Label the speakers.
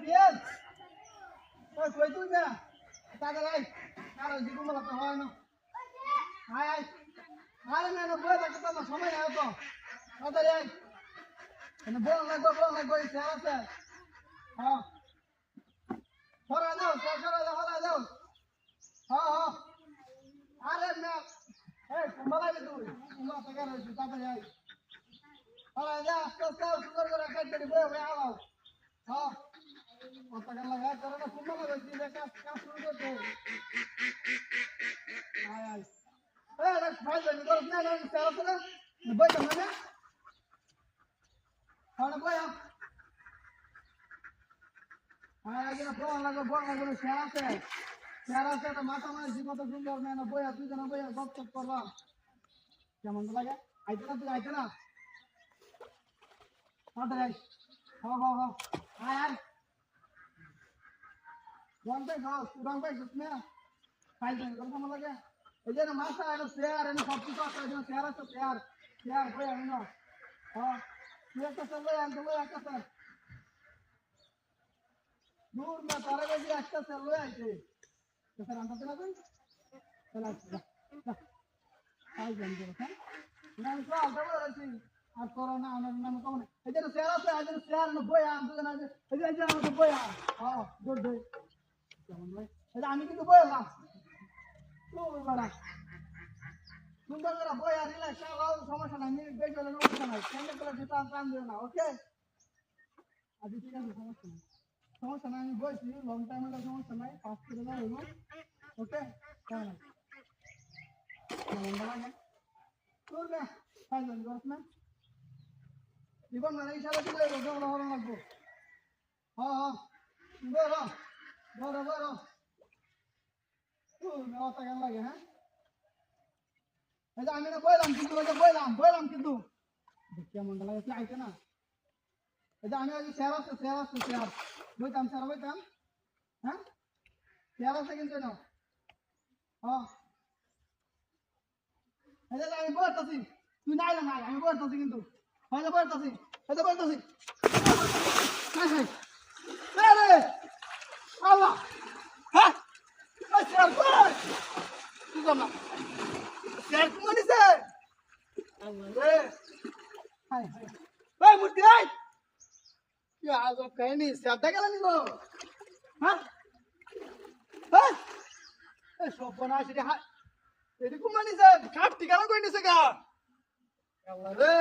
Speaker 1: পিয়াজ কই তুই না তাদের আই আর ওই জীবন তো হয় না। আয় আয়। আরে না না বই থাকতে তো সময় নাই তো। তাদের আই বল না গো, বল না গো, এই স্যার আছে। হ্যাঁ। সরা দাও সরা দাও সরা দাও। হ্যাঁ হ্যাঁ। আরে না। এই কুম্বালা তুই কুম্বালা থেকে রয়েছে তাদের আই সরা যা, আস্তে আস্তে, সুন্দর করে কাটতে বই বই আলাও হ্যাঁ। কেমন হ্যাঁ হ্যাঁ লাগো আইতে না তুই আইতে না তাড়াতাড়ি আই হ হ হ আয় আয়। রং পাই খাও রং পাই না খাই দেন কেমন লাগে এই যে মাথা এটা শেয়ার এনে সব কিছু আছে এখানে শেয়ার আছে শেয়ার শেয়ার বই আমি না হ্যাঁ তুই একটা স্যার লই আনতে লই একটা স্যার দূর না তারা কাছে একটা স্যার লই আইছে তো স্যার আনতে না তুই চল আসি যা যা খাই দেন করে হ্যাঁ না তো আলটা বলে রাখছি আর করোনা আমার নাম কেমন এই যে শেয়ার আছে এই শেয়ার না বই আনতে না এই যে আমাকে বই আন হ্যাঁ এই যে আমি কিন্তু বাড়া সুন্দর করে বই আর রিল্যাক্স চালাও সমস্যা নাই মিনিট বেশি হলে সমস্যা নাই। কেন্দ্র করে দিতে টান দিও না ওকে আজ ঠিক আছে সমস্যা নাই। সমস্যা নাই, আমি বলছি লং টাইম হলে সমস্যা নাই, পাঁচ করে দাও হইব ওকে কেমন? না না? জীবন মানে ইশারা দিলে লাগবো হ্যাঁ হ্যাঁ বড় বড় নেওয়া টাকা লাগে হ্যাঁ? এই যে আমি না বললাম কিন্তু ওই যে বললাম বললাম কিন্তু। লাগে, তুই না। এই যে আমি শেয়ার আছে শেয়ার আছে, শেয়ার। বইতাম শেয়ার বইতাম হ্যাঁ? শেয়ার আছে কিন্তু না হ্যাঁ এই যে আমি বলতেছি তুই না নাই আমি বলতেছি কিন্তু। হয় না বলতেছি এই যে বলতেছি হাই হাই রে আল্লাহ হ্যাঁ এই শেয়ার কই কি করলাম শেয়ার কোন দিছে আল্লাহ রে হাই হাই মূর্তি আজব কাহিনী শেয়ারটা গেল নি গো? হ্যাঁ? হ্যাঁ? এই সব হাই এটি কোন মানিছে কাট ঠিকানা কই নিছে গা? আল্লাহ রে!